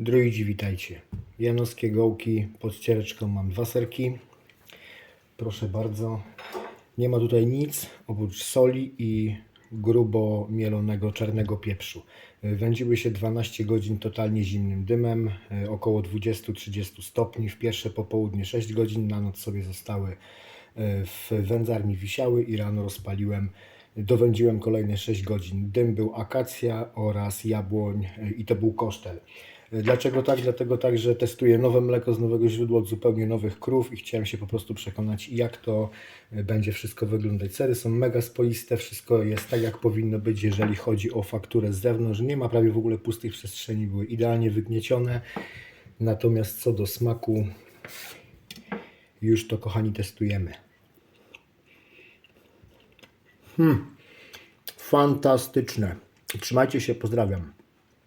Druidzi, witajcie. Janowskie gołki, pod ściereczką mam dwa serki. Proszę bardzo. Nie ma tutaj nic oprócz soli i grubo mielonego czarnego pieprzu. Wędziły się 12 godzin totalnie zimnym dymem, około 20-30 stopni. W pierwsze popołudnie 6 godzin, na noc sobie zostały y, w wędzarni wisiały i rano rozpaliłem. Dowędziłem kolejne 6 godzin. Dym był akacja oraz jabłoń y, i to był kosztel. Y, Dlaczego tak? Dlatego tak, że testuję nowe mleko z nowego źródła od zupełnie nowych krów i chciałem się po prostu przekonać, jak to y, będzie wszystko wyglądać. Sery są mega spoiste, wszystko jest tak, jak powinno być, jeżeli chodzi o fakturę z zewnątrz. Nie ma prawie w ogóle pustych przestrzeni, były idealnie wygniecione. Natomiast co do smaku, już to kochani testujemy. Hmm. Fantastyczne. Trzymajcie się, pozdrawiam.